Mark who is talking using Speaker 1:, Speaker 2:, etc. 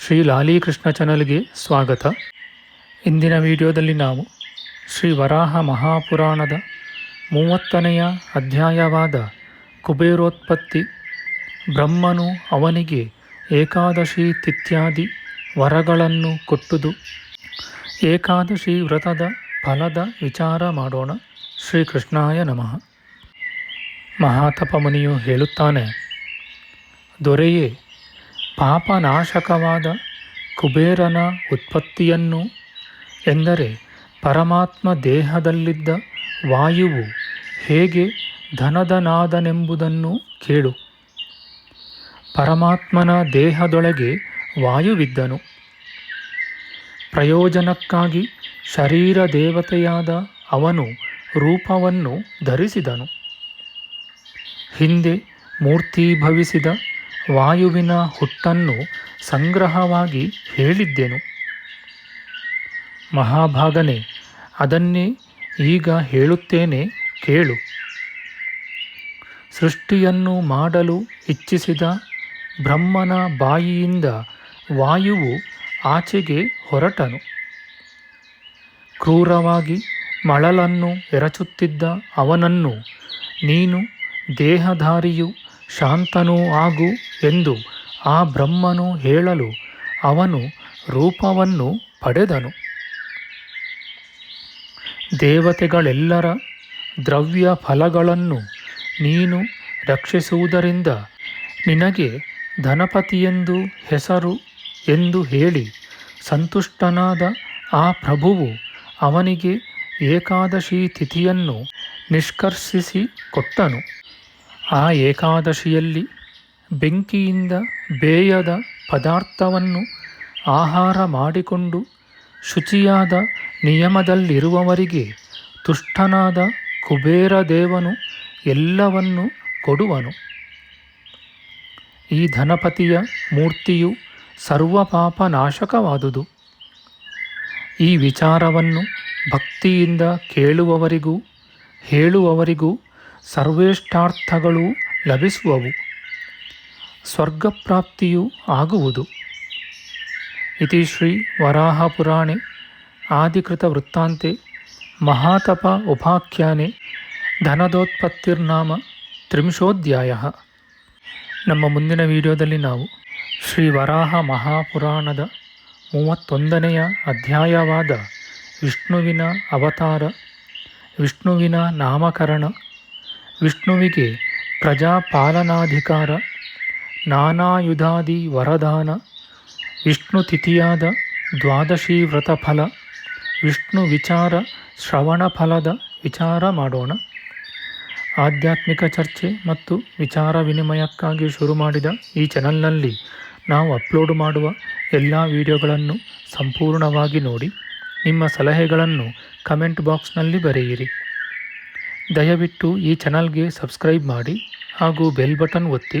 Speaker 1: ಶ್ರೀ ಲಾಲೀಕೃಷ್ಣ ಚಾನಲ್ಗೆ ಸ್ವಾಗತ. ಇಂದಿನ ವಿಡಿಯೋದಲ್ಲಿ ನಾವು ಶ್ರೀ ವರಾಹ ಮಹಾಪುರಾಣದ ಮೂವತ್ತನೆಯ ಅಧ್ಯಾಯವಾದ ಕುಬೇರೋತ್ಪತ್ತಿ, ಬ್ರಹ್ಮನು ಅವನಿಗೆ ಏಕಾದಶಿ ತಿಥ್ಯಾದಿ ವರಗಳನ್ನು ಕೊಟ್ಟುದು. ಏಕಾದಶಿ ವ್ರತದ ಫಲದ ವಿಚಾರ ಮಾಡೋಣ. ಶ್ರೀ ಕೃಷ್ಣಾಯ ನಮಃ. ಮಹಾತಪ ಮುನಿಯು ಹೇಳುತ್ತಾನೆ, ದೊರೆಯೇ ಪಾಪನಾಶಕವಾದ ಕುಬೇರನ ಉತ್ಪತ್ತಿಯನ್ನು ಎಂದರೆ ಪರಮಾತ್ಮ ದೇಹದಲ್ಲಿದ್ದ ವಾಯುವು ಹೇಗೆ ಧನದನಾದನೆಂಬುದನ್ನು ಕೇಳು. ಪರಮಾತ್ಮನ ದೇಹದೊಳಗೆ ವಾಯುವಿದ್ದನು. ಪ್ರಯೋಜನಕ್ಕಾಗಿ ಶರೀರ ದೇವತೆಯಾದ ಅವನು ರೂಪವನ್ನು ಧರಿಸಿದನು. ಹಿಂದೆ ಮೂರ್ತೀಭವಿಸಿದ ವಾಯುವಿನ ಹುಟ್ಟನ್ನು ಸಂಗ್ರಹವಾಗಿ ಹೇಳಿದ್ದೆನು? ಮಹಾಭಾಗನೆ, ಅದನ್ನೇ ಈಗ ಹೇಳುತ್ತೇನೆ ಕೇಳು. ಸೃಷ್ಟಿಯನ್ನು ಮಾಡಲು ಇಚ್ಛಿಸಿದ ಬ್ರಹ್ಮನ ಬಾಯಿಯಿಂದ ವಾಯುವು ಆಚೆಗೆ ಹೊರಟನು. ಕ್ರೂರವಾಗಿ ಮಳಲನ್ನು ಎರಚುತ್ತಿದ್ದ ಅವನನ್ನು ನೀನು ದೇಹಧಾರಿಯು ಶಾಂತನೂ ಆಗು ಎಂದು ಆ ಬ್ರಹ್ಮನು ಹೇಳಲು ಅವನು ರೂಪವನ್ನು ಪಡೆದನು. ದೇವತೆಗಳೆಲ್ಲರ ದ್ರವ್ಯ ಫಲಗಳನ್ನು ನೀನು ರಕ್ಷಿಸುವುದರಿಂದ ನಿನಗೆ ಧನಪತಿಯೆಂದು ಹೆಸರು ಎಂದು ಹೇಳಿ ಸಂತುಷ್ಟನಾದ ಆ ಪ್ರಭುವು ಅವನಿಗೆ ಏಕಾದಶಿ ತಿಥಿಯನ್ನು ನಿಷ್ಕರ್ಷಿಸಿ ಕೊಟ್ಟನು. ಆ ಏಕಾದಶಿಯಲ್ಲಿ ಬೆಂಕಿಯಿಂದ ಬೇಯದ ಪದಾರ್ಥವನ್ನು ಆಹಾರ ಮಾಡಿಕೊಂಡು ಶುಚಿಯಾದ ನಿಯಮದಲ್ಲಿರುವವರಿಗೆ ತುಷ್ಟನಾದ ಕುಬೇರ ದೇವನು ಎಲ್ಲವನ್ನು ಕೊಡುವನು. ಈ ಧನಪತಿಯ ಮೂರ್ತಿಯು ಸರ್ವ ಪಾಪ ನಾಶಕವಾದುದು ಈ ವಿಚಾರವನ್ನು ಭಕ್ತಿಯಿಂದ ಕೇಳುವವರಿಗೂ, ಹೇಳುವವರಿಗೂ ಸರ್ವೇಷ್ಟಾರ್ಥಗಳು ಲಭಿಸುವವು. ಸ್ವರ್ಗಪ್ರಾಪ್ತಿಯೂ ಆಗುವುದು. ಇತಿ ಶ್ರೀ ವರಾಹಪುರಾಣೆ ಆದಿಕೃತವೃತ್ತಾಂತೆ ಮಹಾತಪ ಉಪಾಖ್ಯಾನೆ ಧನದೋತ್ಪತ್ತಿರ್ನಾಮ ತ್ರಿಂಶೋಧ್ಯಾಯ. ನಮ್ಮ ಮುಂದಿನ ವಿಡಿಯೋದಲ್ಲಿ ನಾವು ಶ್ರೀ ವರಾಹ ಮಹಾಪುರಾಣದ ಮೂವತ್ತೊಂದನೆಯ ಅಧ್ಯಾಯವಾದ ವಿಷ್ಣುವಿನ ಅವತಾರ, ವಿಷ್ಣುವಿನ ನಾಮಕರಣ, ವಿಷ್ಣುವಿಗೆ ಪ್ರಜಾಪಾಲನಾಧಿಕಾರ ನಾನಾಯುಧಾದಿ ವರದಾನ, ವಿಷ್ಣು ತಿಥಿಯಾದ ದ್ವಾದಶಿ ವ್ರತ ಫಲ, ವಿಷ್ಣು ವಿಚಾರ ಶ್ರವಣ ಫಲದ ವಿಚಾರ ಮಾಡೋಣ. ಆಧ್ಯಾತ್ಮಿಕ ಚರ್ಚೆ ಮತ್ತು ವಿಚಾರ ವಿನಿಮಯಕ್ಕಾಗಿ ಶುರು ಮಾಡಿದ ಈ ಚಾನಲ್ನಲ್ಲಿ ನಾವು ಅಪ್ಲೋಡ್ ಮಾಡುವ ಎಲ್ಲ ವಿಡಿಯೋಗಳನ್ನು ಸಂಪೂರ್ಣವಾಗಿ ನೋಡಿ, ನಿಮ್ಮ ಸಲಹೆಗಳನ್ನು ಕಮೆಂಟ್ ಬಾಕ್ಸ್ನಲ್ಲಿ ಬರೆಯಿರಿ. ದಯವಿಟ್ಟು ಈ ಚಾನಲ್ಗೆ ಸಬ್ಸ್ಕ್ರೈಬ್ ಮಾಡಿ ಹಾಗೂ ಬೆಲ್ ಬಟನ್ ಒತ್ತಿ